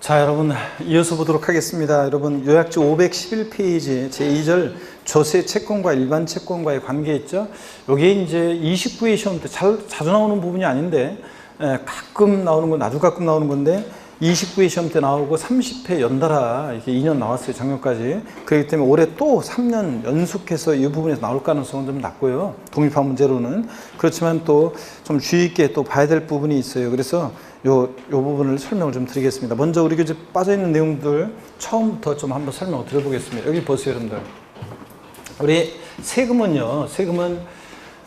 자, 여러분 이어서 보도록 하겠습니다. 여러분 요약지 511페이지 제2절 조세 채권과 일반 채권과의 관계 있죠. 이게 이제 29회 시험 때 잘, 자주 나오는 부분이 아닌데 에, 가끔 나오는 건 아주 가끔 나오는 건데 29회 시험 때 나오고 30회 연달아 이렇게 2년 나왔어요 작년까지 그렇기 때문에 올해 또 3년 연속해서 이 부분에서 나올 가능성은 좀 낮고요 독립화 문제로는 그렇지만 또 좀 주의 있게 또 봐야 될 부분이 있어요 그래서 요, 요 부분을 설명을 좀 드리겠습니다 먼저 우리 교재 빠져 있는 내용들 처음부터 좀 한번 설명을 드려보겠습니다 여기 보세요 여러분들 우리 세금은요 세금은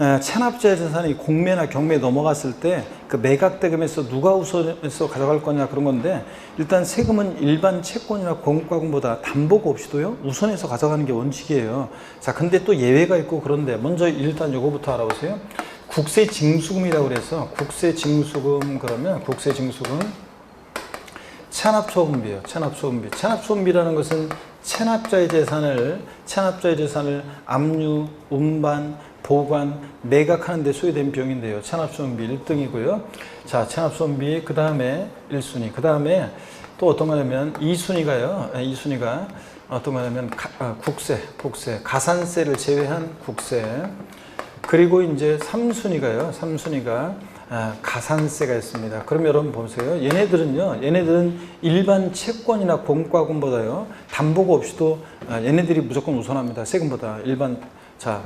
에, 체납자의 재산이 공매나 경매에 넘어갔을 때 그 매각 대금에서 누가 우선해서 가져갈 거냐 그런 건데 일단 세금은 일반 채권이나 공과금보다 담보가 없이도요 우선해서 가져가는 게 원칙이에요. 자 근데 또 예외가 있고 그런데 먼저 일단 요거부터 알아보세요. 국세 징수금이라고 그래서 국세 징수금 그러면 국세 징수금 체납소금비요. 체납소금비. 체납소금비라는 것은 체납자의 재산을 체납자의 재산을 압류, 운반, 보관, 매각하는 데 소요된 비용인데요. 체납소금비 1등이고요. 자, 체납소금비 그 다음에 1순위. 그 다음에 또 어떤 거냐면 2순위가요. 2순위가 어떤 거냐면 가- 아, 국세, 국세, 가산세를 제외한 국세. 그리고 이제 3순위가요. 3순위가 아, 가산세가 있습니다. 그럼 여러분 보세요. 얘네들은요. 얘네들은 일반 채권이나 공과금보다요. 담보가 없이도 아, 얘네들이 무조건 우선합니다. 세금보다 일반 자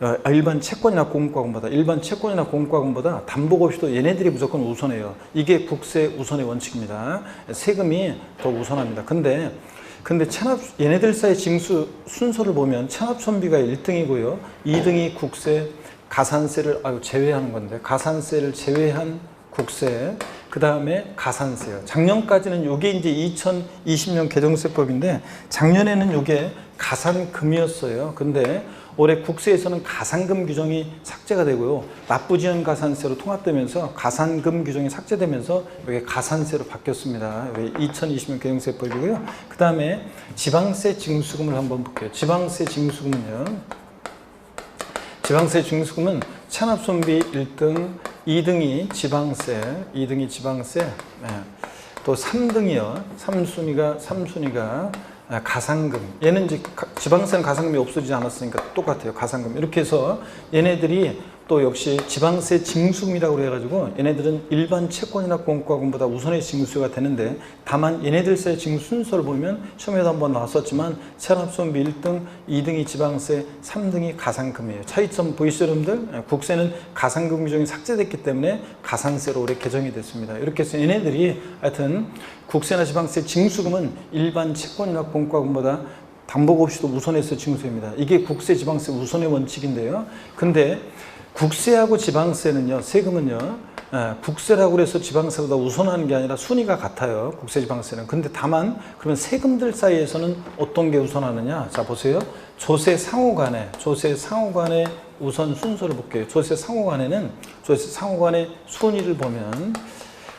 어, 일반 채권이나 공과금보다 일반 채권이나 공과금보다 담보가 없이도 얘네들이 무조건 우선해요. 이게 국세 우선의 원칙입니다. 세금이 더 우선합니다. 근데 근데 체납 얘네들 사이 징수 순서를 보면 체납 선비가 1등이고요. 2등이 국세, 가산세를 아유 제외하는 건데 가산세를 제외한 국세, 그 다음에 가산세요. 작년까지는 이게 이제 2020년 개정세법인데 작년에는 이게 가산금이었어요. 근데 올해 국세에서는 가산금 규정이 삭제가 되고요. 납부지연 가산세로 통합되면서 가산금 규정이 삭제되면서 이게 가산세로 바뀌었습니다. 이게 2020년 개정세법이고요. 그 다음에 지방세 징수금을 한번 볼게요. 지방세 징수금은요. 지방세 징수금은 체납손비 1등, 2등이 지방세, 2등이 지방세, 네. 또 3등이요. 3순위가 3순위가 가상금. 얘는 이제 가- 지방세는 가상금이 없어지지 않았으니까 똑같아요. 가상금. 이렇게 해서 얘네들이 또 역시 지방세 징수금이라고 그래가지고 얘네들은 일반 채권이나 공과금보다 우선의 징수가 되는데 다만 얘네들 사이 징수 순서를 보면 시험에도 한번 나왔었지만 체납손비 1등, 2등이 지방세, 3등이 가상금이에요. 차이점 보이시죠 여러분들? 예, 국세는 가상금 규정이 삭제됐기 때문에 가산세로 올해 개정이 됐습니다. 이렇게 해서 얘네들이 하여튼 국세나 지방세 징수금은 일반 채권이나 공과금보다 담보가 없이도 우선해서 징수입니다. 이게 국세, 지방세 우선의 원칙인데요. 근데 국세하고 지방세는요, 세금은요, 에, 국세라고 해서 지방세보다 우선하는 게 아니라 순위가 같아요. 국세, 지방세는. 근데 다만, 그러면 세금들 사이에서는 어떤 게 우선하느냐? 자, 보세요. 조세 상호간에, 조세 상호간의 우선 순서를 볼게요. 조세 상호간에는, 조세 상호간의 순위를 보면,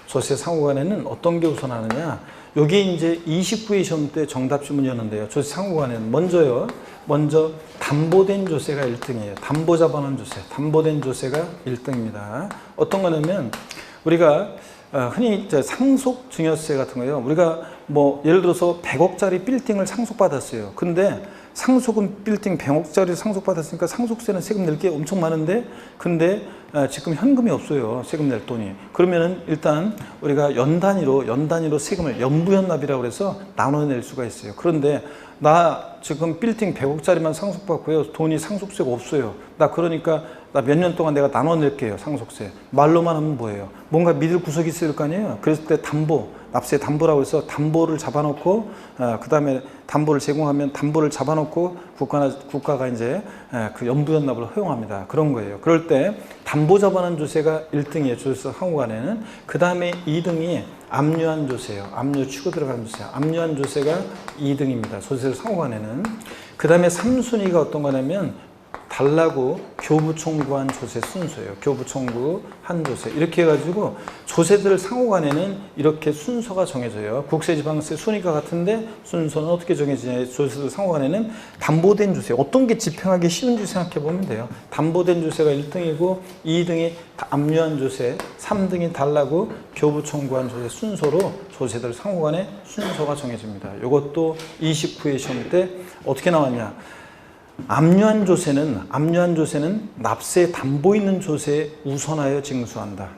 조세 상호간에는 어떤 게 우선하느냐? 여기 이제 29회 시험 때 정답 질문이었는데요. 조세 상호간에는 먼저요. 먼저 담보된 조세가 1등이에요. 담보 잡아놓은 조세. 담보된 조세가 1등입니다. 어떤 거냐면 우리가 어, 흔히 상속 증여세 같은 거요. 우리가 뭐 예를 들어서 100억짜리 빌딩을 상속받았어요. 근데 상속은 빌딩 100억짜리 상속받았으니까 상속세는 세금 낼 게 엄청 많은데 근데 어, 지금 현금이 없어요. 세금 낼 돈이. 그러면은 일단 우리가 연 단위로 연 단위로 세금을 연부연납이라고 해서 나눠 낼 수가 있어요. 그런데 나 지금 빌딩 100억짜리만 상속받고요. 돈이 상속세가 없어요. 나 그러니까 나 몇 년 동안 내가 나눠 낼게요. 상속세. 말로만 하면 뭐예요? 뭔가 믿을 구석이 있을 거 아니에요? 그랬을 때 담보, 납세 담보라고 해서 담보를 잡아놓고 어, 그 다음에 담보를 제공하면 담보를 잡아놓고 국가나 국가가 이제 에, 그 연부연납을 허용합니다. 그런 거예요. 그럴 때 담보 잡아놓은 조세가 1등이에요. 조세 항우간에는 그 다음에 2등이 압류한 조세예요. 압류 치고 들어가는 조세. 압류한 조세가 2등입니다. 조세 상호간에는 그 다음에 3순위가 어떤 거냐면 달라고 교부 청구한 조세 순서예요. 교부 청구 한 조세 이렇게 해가지고 조세들 상호간에는 이렇게 순서가 정해져요. 국세 지방세 순위가 같은데 순서는 어떻게 정해지냐? 조세들 상호간에는 담보된 조세 어떤 게 집행하기 쉬운지 생각해 보면 돼요. 담보된 조세가 1등이고 2등이 압류한 조세, 3등이 달라고 교부 청구한 조세 순서로 조세들 상호간에 순서가 정해집니다. 이것도 29회 시험 때 어떻게 나왔냐? 압류한 조세는 압류한 조세는 납세 담보 있는 조세에 우선하여 징수한다.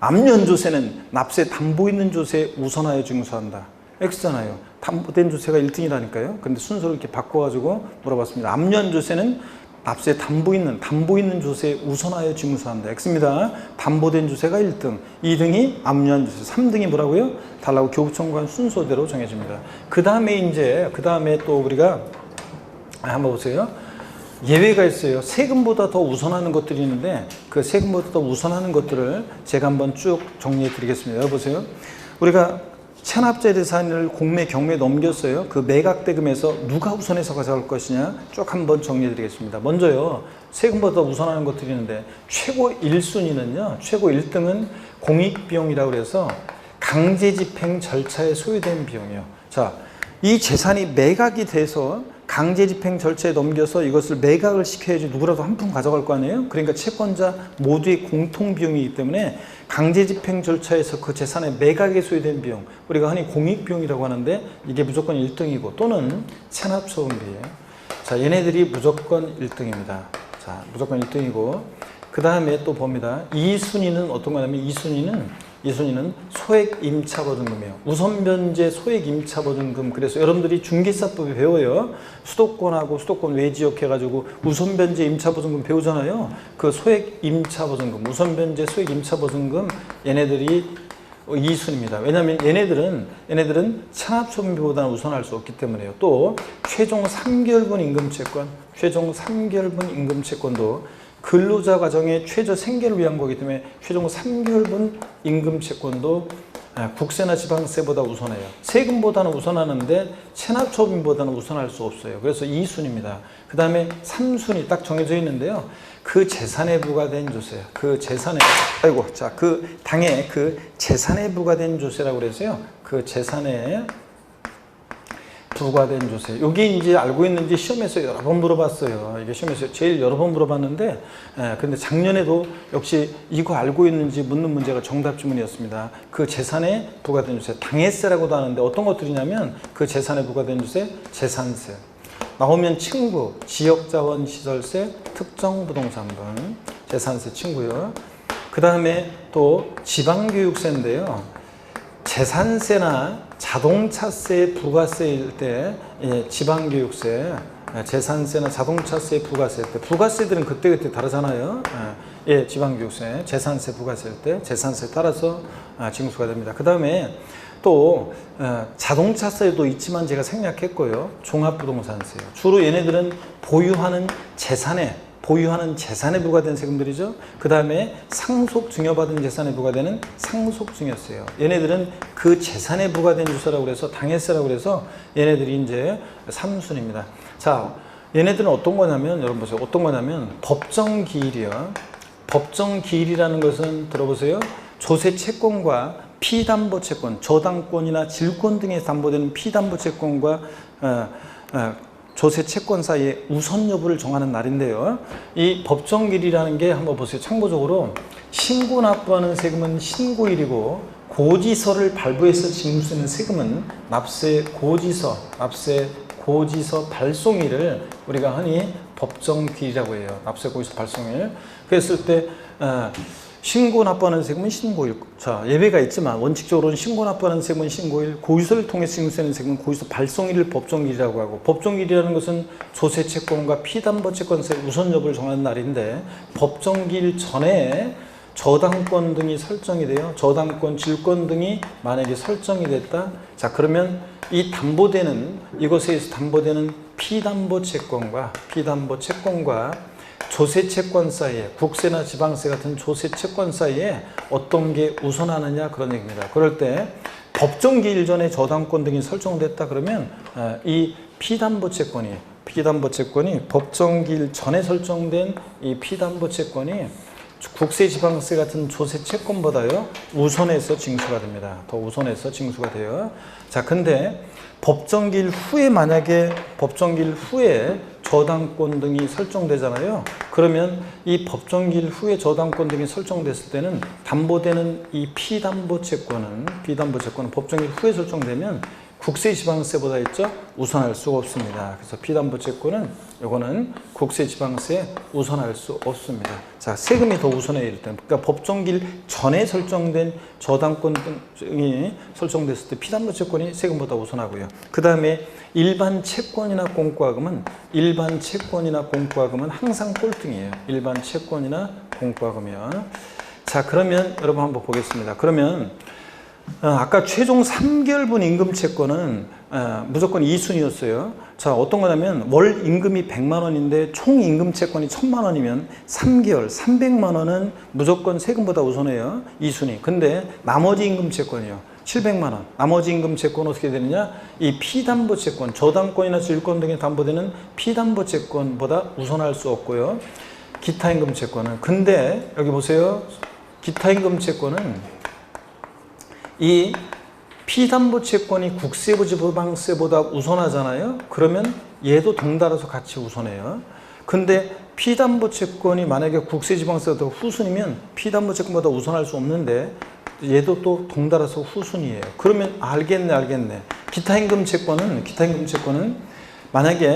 압류한 조세는 납세 담보 있는 조세에 우선하여 징수한다. X잖아요. 담보된 조세가 1등이라니까요. 근데 순서를 이렇게 바꿔가지고 물어봤습니다. 압류한 조세는 납세 담보 있는 담보 있는 조세에 우선하여 징수한다. X입니다. 담보된 조세가 1등, 2등이 압류한 조세, 3등이 뭐라고요? 달라고 교부 청구한 순서대로 정해집니다. 그 다음에 이제 그 다음에 또 우리가 아, 한번 보세요. 예외가 있어요. 세금보다 더 우선하는 것들이 있는데 그 세금보다 더 우선하는 것들을 제가 한번 쭉 정리해 드리겠습니다. 여보세요. 우리가 체납자 재산을 공매 경매에 넘겼어요. 그 매각 대금에서 누가 우선해서 가져갈 것이냐 쭉 한번 정리해 드리겠습니다. 먼저요. 세금보다 더 우선하는 것들이 있는데 최고 1순위는요. 최고 1등은 공익 비용이라고 그래서 강제 집행 절차에 소요된 비용이요. 자, 이 재산이 매각이 돼서 강제 집행 절차에 넘겨서 이것을 매각을 시켜야지 누구라도 한 푼 가져갈 거 아니에요? 그러니까 채권자 모두의 공통 비용이기 때문에 강제 집행 절차에서 그 재산의 매각에 소요된 비용, 우리가 흔히 공익 비용이라고 하는데 이게 무조건 1등이고 또는 체납 소음비예요. 자, 얘네들이 무조건 1등입니다. 자, 무조건 1등이고 그 다음에 또 봅니다. 2순위는 어떤 거냐면 2순위는 이 순위는 소액 임차 보증금이에요. 우선 변제 소액 임차 보증금. 그래서 여러분들이 중개사법에 배워요. 수도권하고 수도권 외 지역 해가지고 우선 변제 임차 보증금 배우잖아요. 그 소액 임차 보증금, 우선 변제 소액 임차 보증금 얘네들이 이순입니다 왜냐하면 얘네들은 얘네들은 체납소비보다는 우선할 수 없기 때문에요. 또 최종 3개월분 임금채권, 최종 3개월분 임금채권도 근로자 가정의 최저 생계를 위한 거기 때문에 최종 3개월분 임금 채권도 아, 국세나 지방세보다 우선해요. 세금보다는 우선하는데 체납처분보다는 우선할 수 없어요. 그래서 2순입니다. 그 다음에 3순이 딱 정해져 있는데요. 그 재산에 부과된 조세, 그 재산에, 아이고, 자, 그 당에 그 재산에 부과된 조세라고 그래서요. 그 재산에 부과된 조세. 여기 이제 알고 있는지 시험에서 여러 번 물어봤어요. 이게 시험에서 제일 여러 번 물어봤는데, 예, 근데 작년에도 역시 이거 알고 있는지 묻는 문제가 정답 지문이었습니다. 그 재산에 부과된 조세, 당해세라고도 하는데 어떤 것들이냐면 그 재산에 부과된 조세, 재산세. 나오면 친구, 지역자원 시설세, 특정 부동산분, 재산세 친구요. 그 다음에 또 지방교육세인데요. 재산세나 자동차세, 부가세일 때 예, 지방교육세, 예, 재산세나 자동차세, 부가세 때 부가세들은 그때그때 다르잖아요. 예, 예, 지방교육세, 재산세, 부가세일 때 재산세 따라서 아, 징수가 됩니다. 그 다음에 또 어, 자동차세도 있지만 제가 생략했고요. 종합부동산세요. 주로 얘네들은 보유하는 재산에 보유하는 재산에 부과된 세금들이죠. 그 다음에 상속 증여받은 재산에 부과되는 상속 증여세요. 얘네들은 그 재산에 부과된 주세라고 그래서 당해세라고 그래서 얘네들이 이제 삼순입니다. 자, 얘네들은 어떤 거냐면 여러분 보세요. 어떤 거냐면 법정 기일이요. 법정 기일이라는 것은 들어보세요. 조세 채권과 피담보 채권, 저당권이나 질권 등에 담보되는 피담보 채권과 어, 어, 조세 채권 사이의 우선 여부를 정하는 날인데요. 이 법정일이라는 게 한번 보세요. 참고적으로 신고 납부하는 세금은 신고일이고 고지서를 발부해서 징수하는 세금은 납세 고지서, 납세 고지서 발송일을 우리가 흔히 법정기일이라고 해요. 납세 고지서 발송일. 그랬을 때 어, 신고 납부하는 세금은 신고일. 자, 예외가 있지만 원칙적으로는 신고 납부하는 세금은 신고일, 고의서를 통해 징수하는 세금은 고의서 발송일을 법정일이라고 하고 법정일이라는 것은 조세 채권과 피담보 채권세 우선 여부를 정하는 날인데 법정기일 전에 저당권 등이 설정이 돼요. 저당권, 질권 등이 만약에 설정이 됐다. 자, 그러면 이 담보되는 이것에 의해서 담보되는 피담보 채권과 피담보 채권과 조세 채권 사이에 국세나 지방세 같은 조세 채권 사이에 어떤 게 우선하느냐 그런 얘기입니다. 그럴 때 법정 기일 전에 저당권 등이 설정됐다 그러면 어, 이 피담보 채권이 피담보 채권이 법정기일 전에 설정된 이 피담보 채권이 국세 지방세 같은 조세 채권보다요 우선해서 징수가 됩니다. 더 우선해서 징수가 돼요. 자, 근데 법정기일 후에 만약에 법정기일 후에 저당권 등이 설정되잖아요. 그러면 이 법정기일 후에 저당권 등이 설정됐을 때는 담보되는 이 피담보 채권은 피담보 채권은 법정기일 후에 설정되면 국세 지방세보다 있죠 우선할 수가 없습니다. 그래서 피담보채권은 이거는 국세 지방세 우선할 수 없습니다. 자 세금이 더 우선해야 될 때, 그러니까 법정길 전에 설정된 저당권 등이 설정됐을 때 피담보채권이 세금보다 우선하고요. 그 다음에 일반 채권이나 공과금은 일반 채권이나 공과금은 항상 꼴등이에요. 일반 채권이나 공과금이요. 자 그러면 여러분 한번 보겠습니다. 그러면 어, 아까 최종 3개월분 임금 채권은 어, 무조건 2순위였어요. 자, 어떤 거냐면 월 임금이 100만 원인데 총 임금 채권이 1000만 원이면 3개월 300만 원은 무조건 세금보다 우선해요. 2순위. 근데 나머지 임금 채권이요. 700만 원. 나머지 임금 채권 어떻게 되느냐? 이 피담보 채권, 저당권이나 질권 등에 담보되는 피담보 채권보다 우선할 수 없고요. 기타 임금 채권은 근데 여기 보세요. 기타 임금 채권은 이 피담보 채권이 국세부 지방세보다 우선하잖아요. 그러면 얘도 동달아서 같이 우선해요. 근데 피담보 채권이 만약에 국세 지방세보다 후순이면 피담보 채권보다 우선할 수 없는데 얘도 또 동달아서 후순이에요. 그러면 알겠네, 알겠네. 기타 임금 채권은 기타 임금 채권은 만약에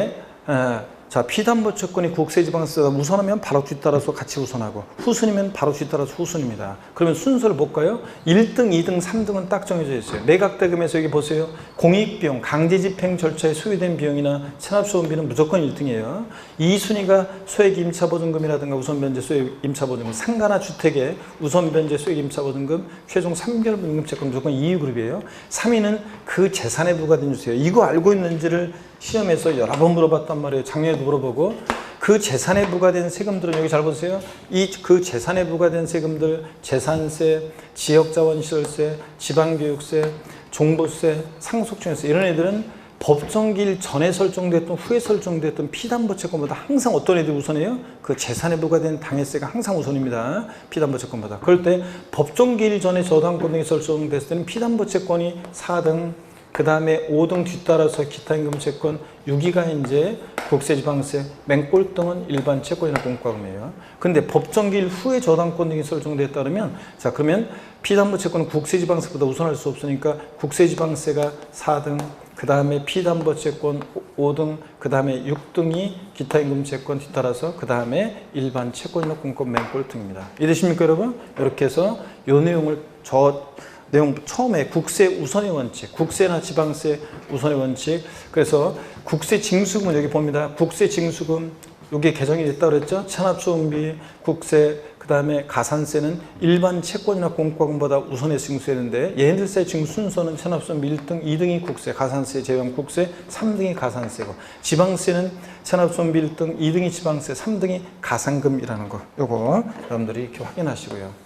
에, 자, 피담보 채권이 국세지방세보다 우선하면 바로 뒤따라서 같이 우선하고 후순이면 바로 뒤따라서 후순입니다. 그러면 순서를 볼까요? 1등, 2등, 3등은 딱 정해져 있어요. 매각대금에서 여기 보세요. 공익비용, 강제집행 절차에 소요된 비용이나 체납수원비는 무조건 1등이에요. 2순위가 소액 임차보증금이라든가 우선변제 소액 임차보증금, 상가나 주택의 우선변제 소액 임차보증금, 최종 3개월 임금채권 무조건 2위 그룹이에요. 3위는 그 재산에 부과된 주세요. 이거 알고 있는지를 시험에서 여러 번 물어봤단 말이에요. 작년에도 물어보고 그 재산에 부과된 세금들은 여기 잘 보세요. 이 그 재산에 부과된 세금들 재산세, 지역자원시설세, 지방교육세, 종부세, 상속증여세 이런 애들은 법정기일 전에 설정됐던 후에 설정됐던 피담보 채권보다 항상 어떤 애들이 우선해요? 그 재산에 부과된 당해세가 항상 우선입니다. 피담보 채권보다. 그럴 때 법정기일 전에 저당권 등이 설정됐을 때는 피담보 채권이 4등, 그 다음에 5등 뒤따라서 기타 임금 채권 6위가 이제 국세 지방세 맹꼴등은 일반 채권이나 공과금이에요. 근데 법정기일 후에 저당권 등이 설정됐다 그러면 자 그러면 피담보 채권은 국세 지방세보다 우선할 수 없으니까 국세 지방세가 4등 그 다음에 피담보 채권 5등 그 다음에 6등이 기타 임금 채권 뒤따라서 그 다음에 일반 채권이나 공과금 맹꼴등입니다. 이해되십니까 여러분? 이렇게 해서 이 내용을 저 내용 처음에 국세 우선의 원칙, 국세나 지방세 우선의 원칙. 그래서 국세 징수금은 여기 봅니다. 국세 징수금 여기 개정이 됐다 그랬죠? 체납수원비, 국세, 그 다음에 가산세는 일반 채권이나 공과금보다 우선해서 징수했는데 얘네들세 징수 순서는 체납수원비 1등, 2등이 국세, 가산세 제외한 국세, 3등이 가산세고 지방세는 체납수원비 1등, 2등이 지방세, 3등이 가산금이라는 거. 요거 여러분들이 이렇게 확인하시고요.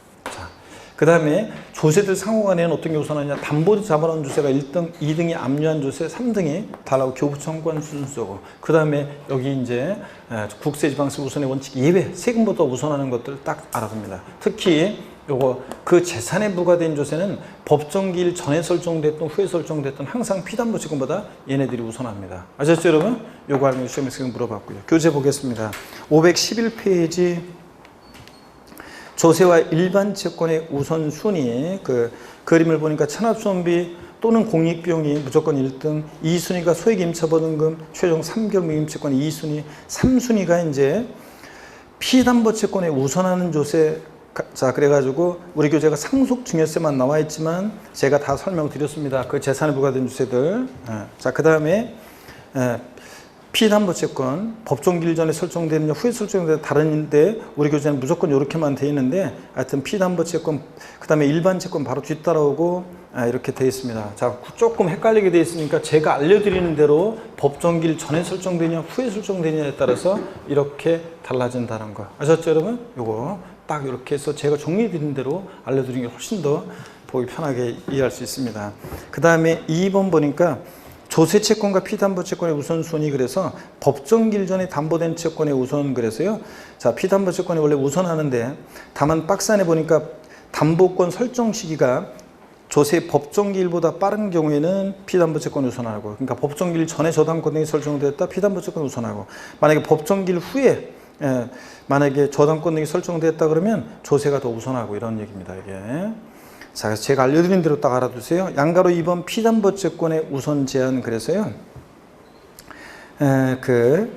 그 다음에 조세들 상호 간에는 어떤 게 우선하냐 담보 잡아놓은 조세가 1등, 2등이 압류한 조세, 3등이 달라고 교부청구한 순서고 그 다음에 여기 이제 국세 지방세 우선의 원칙 예외 세금보다 우선하는 것들 딱 알아둡니다. 특히 요거 그 재산에 부과된 조세는 법정기일 전에 설정됐던 후에 설정됐던 항상 피담보 지금보다 얘네들이 우선합니다. 아셨죠 여러분? 요거 알면 시험에서 물어봤고요. 교재 보겠습니다. 511페이지 조세와 일반 채권의 우선순위 그 그림을 보니까 천합수원비 또는 공익비용이 무조건 1등, 2순위가 소액임차보증금, 최종 3개월 임차권 2순위, 3순위가 이제 피담보채권에 우선하는 조세 자 그래가지고 우리 교재가 상속증여세만 나와 있지만 제가 다 설명드렸습니다. 그 재산에 부과된 주세들. 자 그 다음에 피담보채권 법정기일 전에 설정되느냐 후에 설정되느냐 다른데 우리 교재는 무조건 이렇게만 돼 있는데 하여튼 피담보채권 그 다음에 일반채권 바로 뒤따라오고 아, 이렇게 돼 있습니다. 자 조금 헷갈리게 돼 있으니까 제가 알려드리는 대로 법정기일 전에 설정되냐 후에 설정되냐에 따라서 이렇게 달라진다는 거 아셨죠 여러분? 요거 딱 이렇게 해서 제가 정리드린 대로 알려드리는 게 훨씬 더 보기 편하게 이해할 수 있습니다. 그 다음에 2번 보니까 조세 채권과 피담보 채권의 우선순위 그래서 법정 길전에 담보된 채권의 우선 그래서요. 자, 피담보 채권이 원래 우선하는데 다만 박스 안에 보니까 담보권 설정 시기가 조세 법정기일보다 빠른 경우에는 피담보 채권 우선하고. 그러니까 법정기일 전에 저당권 등이 설정됐다 피담보 채권 우선하고. 만약에 법정기일 후에 예, 만약에 저당권 등이 설정됐다 그러면 조세가 더 우선하고 이런 얘기입니다 이게 자 그래서 제가 알려드린 대로 딱 알아두세요 양가로 2번 피담보 채권의 우선 제한 그래서요 에, 그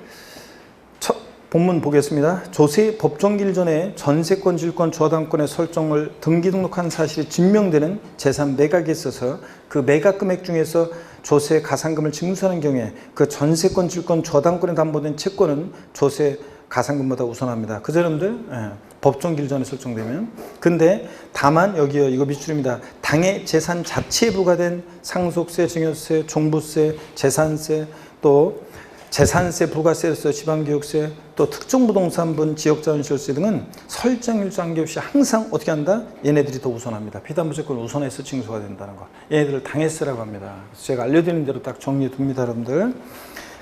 첫, 본문 보겠습니다. 조세 법정기일 전에 전세권, 질권, 저당권의 설정을 등기 등록한 사실이 증명되는 재산 매각에 있어서 그 매각 금액 중에서 조세 가산금을 징수하는 경우에 그 전세권, 질권, 저당권에 담보된 채권은 조세 가산금보다 우선합니다. 여러분들? 예, 법정기일 전에 설정되면. 근데 다만 여기요, 이거 미출입니다. 당의 재산 자체에 부과된 상속세, 증여세, 종부세, 재산세, 또 재산세, 부가세로서 지방교육세, 또 특정부동산분, 지역자원시설세 등은 설정일조 관계없이 항상 어떻게 한다? 얘네들이 더 우선합니다. 피담보채권 우선해서 징수가 된다는 거. 얘네들을 당해세라고 합니다. 제가 알려드린 대로 딱 정리해 둡니다, 여러분들.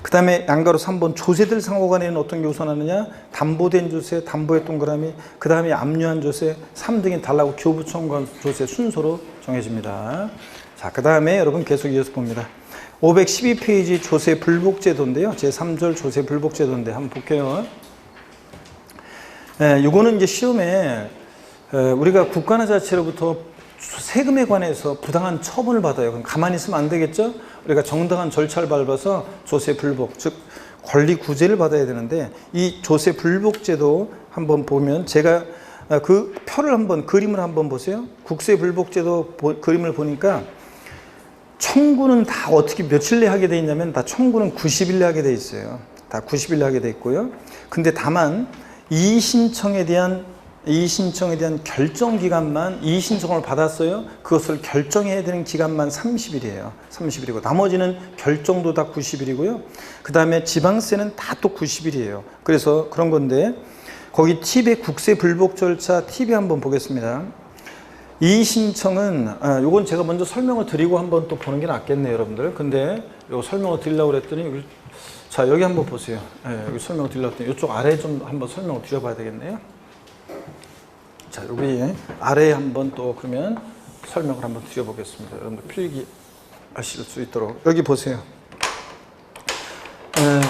그 다음에 양가로 3번 조세들 상호간에는 어떤 게 우선하느냐? 담보된 조세, 담보의 동그라미, 그 다음에 압류한 조세, 3등이 달라고 교부 청구한 조세 순서로 정해집니다. 자, 그 다음에 여러분 계속 이어서 봅니다. 512페이지 조세 불복제도인데요. 제3절 조세 불복제도인데 한번 볼게요. 예, 요거는 이제 시험에 에, 우리가 국가나 자체로부터 세금에 관해서 부당한 처분을 받아요. 그럼 가만히 있으면 안 되겠죠? 우리가 정당한 절차를 밟아서 조세 불복, 즉 권리 구제를 받아야 되는데 이 조세 불복제도 한번 보면 제가 아, 그 표를 한번 그림을 한번 보세요. 국세 불복제도 보- 그림을 보니까 청구는 다 어떻게 며칠 내 하게 돼 있냐면 다 청구는 90일 내 하게 돼 있어요. 다 90일 내 하게 돼 있고요. 근데 다만 이의 신청에 대한 이의 신청에 대한 결정 기간만 이의 신청을 받았어요. 그것을 결정해야 되는 기간만 30일이에요. 30일이고 나머지는 결정도 다 90일이고요. 그 다음에 지방세는 다 또 90일이에요. 그래서 그런 건데 거기 팁의 국세 불복 절차 팁이 한번 보겠습니다. 이 신청은 아, 요건 제가 먼저 설명을 드리고 한번 또 보는 게 낫겠네요, 여러분들. 근데 요 설명을 드리려고 그랬더니 자 여기 한번 보세요. 예, 여기 설명을 드리려고 했더니 이쪽 아래 좀 한번 설명을 드려봐야 되겠네요. 자 여기 아래에 한번 또 그러면 설명을 한번 드려보겠습니다. 여러분들 필기 하실 수 있도록 여기 보세요. 에,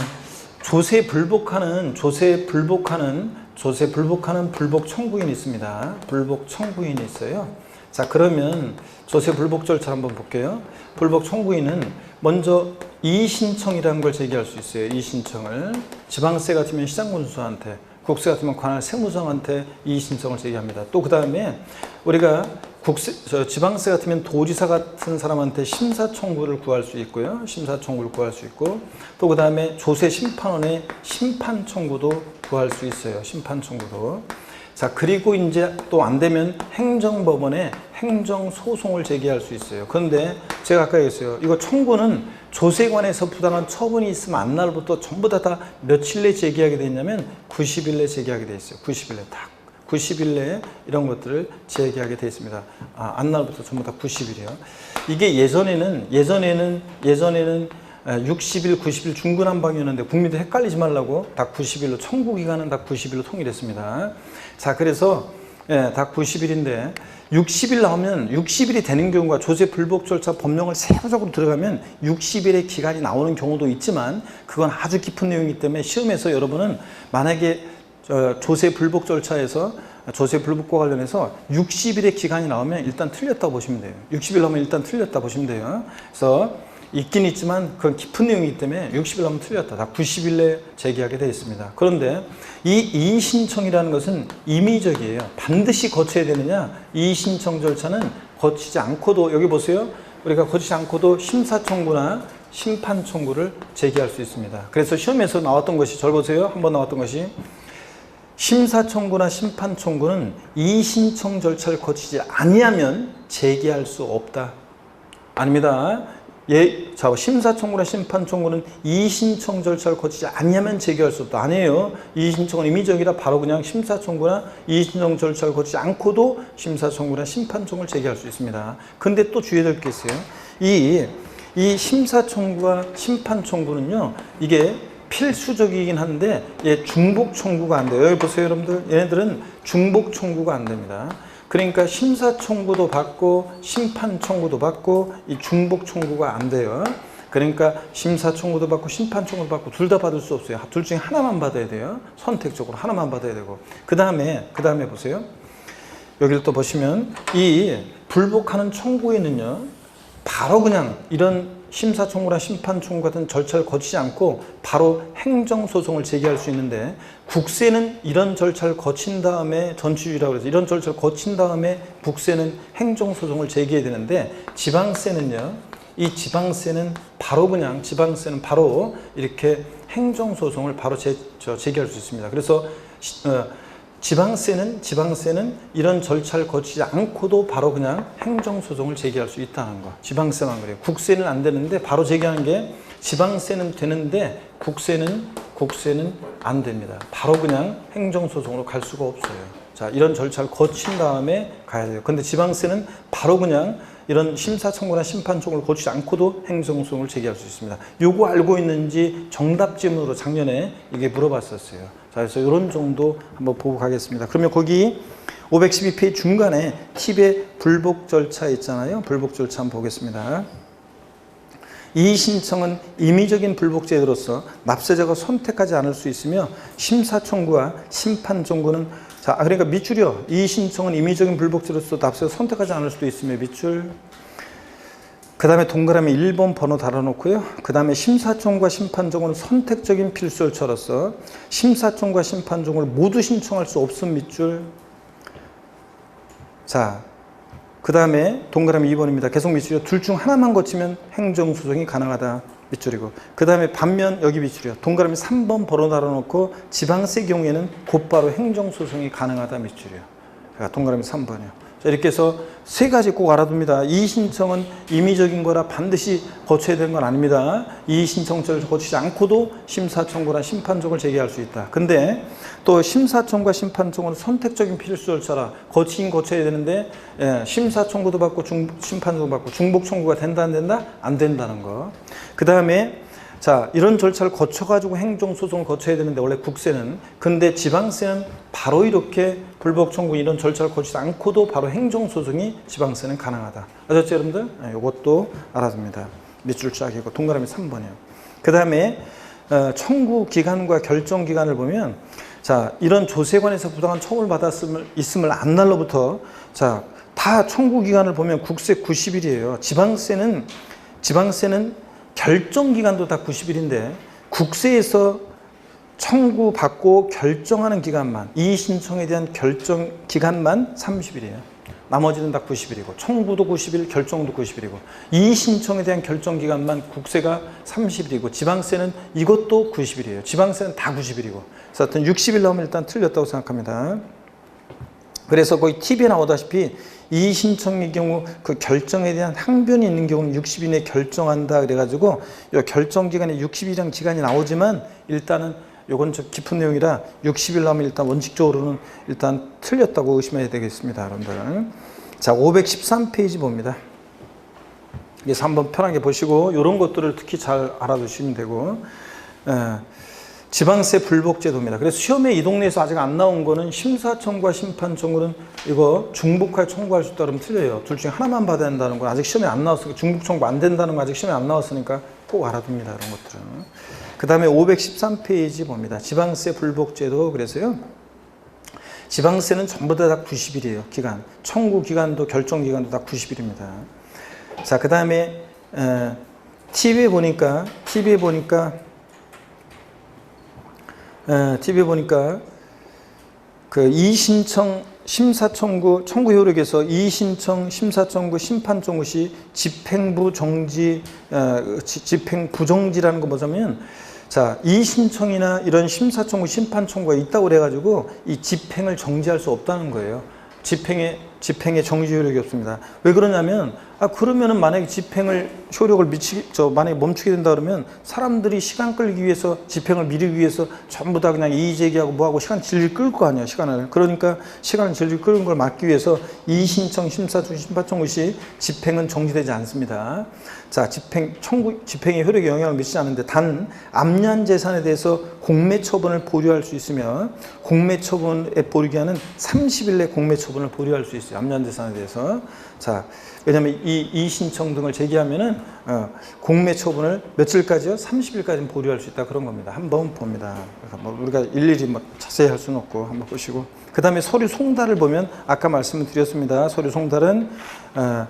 조세 불복하는 조세 불복하는 조세 불복하는 불복 청구인이 있습니다. 불복 청구인이 있어요. 자 그러면 조세 불복 절차 한번 볼게요. 불복 청구인은 먼저 이의 신청이라는 걸 제기할 수 있어요. 이의 신청을 지방세 같으면 시장군수한테 국세 같으면 관할 세무서한테 이의 신청을 제기합니다. 또 그 다음에 우리가 국세, 저 지방세 같으면 도지사 같은 사람한테 심사 청구를 구할 수 있고요. 심사 청구를 구할 수 있고 또 그 다음에 조세 심판원에 심판 청구도 구할 수 있어요. 심판 청구도. 자 그리고 이제 또 안 되면 행정법원에 행정 소송을 제기할 수 있어요. 그런데 제가 아까 얘기했어요. 이거 청구는 조세관에서 부당한 처분이 있으면 안 날부터 전부 다, 다 며칠 내 제기하게 돼 있냐면 90일 내 제기하게 돼 있어요. 90일 내 딱. 90일 내에 이런 것들을 제기하게 돼 있습니다. 아, 안 날부터 전부 다 90일이에요. 이게 예전에는 예전에는 예전에는 60일, 90일 중구난방이었는데 국민들 헷갈리지 말라고 다 90일로 청구 기간은 다 90일로 통일했습니다. 자, 그래서 예, 다 90일인데 60일 나오면 60일이 되는 경우가 조세 불복 절차 법령을 세부적으로 들어가면 60일의 기간이 나오는 경우도 있지만 그건 아주 깊은 내용이기 때문에 시험에서 여러분은 만약에 저 조세 불복 절차에서 조세 불복과 관련해서 60일의 기간이 나오면 일단 틀렸다 보시면 돼요. 60일 나오면 일단 틀렸다 보시면 돼요. 그래서 있긴 있지만 그건 깊은 내용이기 때문에 60일 하면 틀렸다. 다 90일 내에 제기하게 되어 있습니다. 그런데 이 이의신청이라는 것은 임의적이에요. 반드시 거쳐야 되느냐? 이의신청 절차는 거치지 않고도 여기 보세요. 우리가 거치지 않고도 심사청구나 심판 청구를 제기할 수 있습니다. 그래서 시험에서 나왔던 것이 절 보세요. 한번 나왔던 것이 심사 청구나 심판 청구는 이 신청 절차를 거치지 아니하면 제기할 수 없다. 아닙니다. 예, 자, 심사 청구나 심판 청구는 이 신청 절차를 거치지 아니하면 제기할 수 없다. 아니에요. 이 신청은 임의적이라 바로 그냥 심사 청구나 이 신청 절차를 거치지 않고도 심사 청구나 심판 청구를 제기할 수 있습니다. 근데 또 주의해야 될 게 있어요. 이 이 심사 청구와 심판 청구는요. 이게 필수적이긴 한데 얘 중복 청구가 안 돼요. 여기 보세요, 여러분들. 얘네들은 중복 청구가 안 됩니다. 그러니까 심사 청구도 받고 심판 청구도 받고 이 중복 청구가 안 돼요. 그러니까 심사 청구도 받고 심판 청구도 받고 둘 다 받을 수 없어요. 둘 중에 하나만 받아야 돼요. 선택적으로 하나만 받아야 되고. 그 다음에 그 다음에 보세요. 여기를 또 보시면 이 불복하는 청구에는요. 바로 그냥 이런 심사 청구나 심판 청구 같은 절차를 거치지 않고 바로 행정 소송을 제기할 수 있는데 국세는 이런 절차를 거친 다음에 전치주의라고 해서 이런 절차를 거친 다음에 국세는 행정 소송을 제기해야 되는데 지방세는요. 이 지방세는 바로 그냥 지방세는 바로 이렇게 행정 소송을 바로 제, 저, 제기할 수 있습니다. 그래서 시- 어, 지방세는 지방세는 이런 절차를 거치지 않고도 바로 그냥 행정 소송을 제기할 수 있다는 거. 지방세만 그래요. 국세는 안 되는데 바로 제기하는 게 지방세는 되는데 국세는 국세는 안 됩니다. 바로 그냥 행정 소송으로 갈 수가 없어요. 자, 이런 절차를 거친 다음에 가야 돼요. 근데 지방세는 바로 그냥 이런 심사 청구나 심판 청구를 거치지 않고도 행정 소송을 제기할 수 있습니다. 요거 알고 있는지 정답 질문으로 작년에 이게 물어봤었어요. 자, 그래서 이런 정도 한번 보고 가겠습니다. 그러면 거기 512페이지 중간에 팁의 불복 절차 있잖아요. 불복 절차 한번 보겠습니다. 이 신청은 임의적인 불복 제도로서 납세자가 선택하지 않을 수 있으며 심사 청구와 심판 청구는 자 아, 그러니까 밑줄이요. 이 신청은 임의적인 불복 제도로서 납세자가 선택하지 않을 수도 있으며 밑줄 그 다음에 동그라미 1번 번호 달아놓고요. 그 다음에 심사청과 심판정은 선택적인 필수 절차로서 심사청과 심판정을 모두 신청할 수 없음 밑줄. 자, 그 다음에 동그라미 2번입니다. 계속 밑줄이요. 둘 중 하나만 거치면 행정소송이 가능하다. 밑줄이고. 그 다음에 반면 여기 밑줄이요. 동그라미 3번 번호 달아놓고 지방세 경우에는 곧바로 행정소송이 가능하다. 밑줄이요. 그러니까 동그라미 3번이요. 자, 이렇게 해서 세 가지 꼭 알아둡니다. 이 신청은 임의적인 거라 반드시 거쳐야 되는 건 아닙니다. 이 신청서를 거치지 않고도 심사청구나 심판청을 제기할 수 있다. 근데 또 심사청구와 심판청구는 선택적인 필수 절차라 거치긴 거쳐야 되는데 예, 심사청구도 받고 중, 심판청구 받고 중복청구가 된다 안 된다? 안 된다는 거. 그 다음에 자, 이런 절차를 거쳐가지고 행정소송을 거쳐야 되는데, 원래 국세는. 근데 지방세는 바로 이렇게 불복 청구 이런 절차를 거치지 않고도 바로 행정소송이 지방세는 가능하다. 아셨죠, 여러분들? 네, 이것도 알아둡니다. 밑줄 짝이고, 동그라미 3번이요. 그 다음에, 어, 청구 기간과 결정 기간을 보면, 자, 이런 조세관에서 부당한 처분을 받았음을, 있음을 안 날로부터, 자, 다 청구 기간을 보면 국세 90일이에요. 지방세는, 지방세는 결정 기간도 다 90일인데 국세에서 청구받고 결정하는 기간만 이의 신청에 대한 결정 기간만 30일이에요. 나머지는 다 90일이고 청구도 90일, 결정도 90일이고 이의 신청에 대한 결정 기간만 국세가 30일이고 지방세는 이것도 90일이에요. 지방세는 다 90일이고. 그래서 하여튼 60일 나오면 일단 틀렸다고 생각합니다. 그래서 거기 TV에 나오다시피 이 신청의 경우 그 결정에 대한 항변이 있는 경우는 60일 내에 결정한다 그래가지고 이 결정 기간에 60일이라는 기간이 나오지만 일단은 요건 좀 깊은 내용이라 60일 나오면 일단 원칙적으로는 일단 틀렸다고 의심해야 되겠습니다, 여러분들. 자, 513페이지 봅니다. 그래서 한번 편하게 보시고 이런 것들을 특히 잘 알아두시면 되고 에, 지방세 불복 제도입니다. 그래서 시험에 이 동네에서 아직 안 나온 거는 심사청구와 심판청구는 이거 중복할 청구할 수 있다 그러면 틀려요. 둘 중에 하나만 받아야 된다는 건 아직 시험에 안 나왔으니까 중복 청구 안 된다는 건 아직 시험에 안 나왔으니까 꼭 알아둡니다. 이런 것들은. 그 다음에 513페이지 봅니다. 지방세 불복 제도 그래서요. 지방세는 전부 다 90일이에요. 기간. 청구 기간도 결정 기간도 다 90일입니다. 자, 그 다음에 TV에 보니까 TV에 보니까 TV에 보니까 그 이신청 심사 청구 청구 효력에서 이신청 심사 청구 심판 청구 시 집행부 정지 어, 지- 집행 부정지라는 거 뭐냐면 자 이신청이나 이런 심사 청구 심판 청구가 있다고 그래가지고 이 집행을 정지할 수 없다는 거예요. 집행에 집행에 정지 효력이 없습니다. 왜 그러냐면 아 그러면은 만약에 집행을 효력을 미치 저 만약에 멈추게 된다 그러면 사람들이 시간 끌기 위해서 집행을 미루기 위해서 전부 다 그냥 이의 제기하고 뭐하고 시간 질질 끌 거 아니야 시간을 그러니까 시간을 질질 끄는 걸 막기 위해서 이의 신청 심사청 심파청구 시 집행은 정지되지 않습니다. 자 집행 청구 집행의 효력에 영향을 미치지 않는데 단 암년 재산에 대해서 공매 처분을 보류할 수 있으며 공매 처분에 보류기한은 30일 내 공매 처분을 보류할 수 있어요. 암년 재산에 대해서 자 왜냐하면 이, 이 신청 등을 제기하면은 어, 공매 처분을 며칠까지요? 30일까지는 보류할 수 있다 그런 겁니다. 한번 봅니다. 그래서 뭐 우리가 일일이 뭐 자세히 할 수는 없고 한번 보시고 그 다음에 서류 송달을 보면 아까 말씀을 드렸습니다. 서류 송달은 어,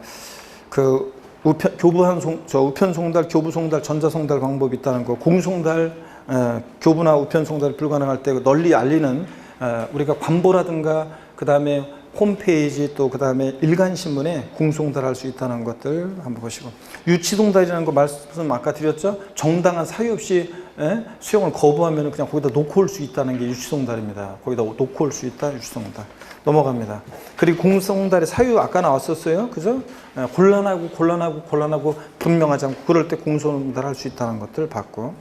그 우편, 교부한 송, 저 우편 송달, 교부 송달, 전자 송달 방법이 있다는 거, 공송달, 어, 교부나 우편 송달 불가능할 때 널리 알리는 어, 우리가 관보라든가 그 다음에 홈페이지 또 그 다음에 일간 신문에 공송달할 수 있다는 것들 한번 보시고. 유치송달이라는 거 말씀 아까 드렸죠? 정당한 사유 없이 예? 수용을 거부하면 그냥 거기다 놓고 올 수 있다는 게 유치송달입니다. 거기다 놓고 올 수 있다 유치송달. 넘어갑니다. 그리고 공송달의 사유 아까 나왔었어요? 그죠? 예, 곤란하고 곤란하고 곤란하고 분명하지 않고 그럴 때 공송달할 수 있다는 것들 봤고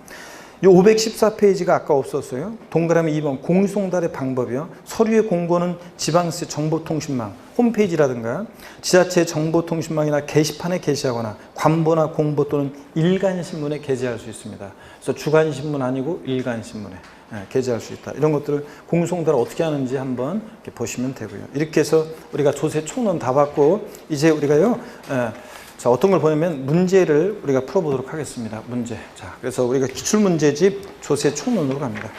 이 514페이지가 아까 없었어요. 동그라미 2번 공송달의 방법이요. 서류의 공고는 지방세 정보통신망 홈페이지라든가 지자체 정보통신망이나 게시판에 게시하거나 관보나 공보 또는 일간신문에 게재할 수 있습니다. 그래서 주간신문 아니고 일간신문에 예, 게재할 수 있다. 이런 것들을 공송달을 어떻게 하는지 한번 보시면 되고요. 이렇게 해서 우리가 조세 총론 다 받고 이제 우리가요. 예, 자, 어떤 걸 보냐면 문제를 우리가 풀어보도록 하겠습니다. 문제. 자, 그래서 우리가 기출문제집 조세 총론으로 갑니다.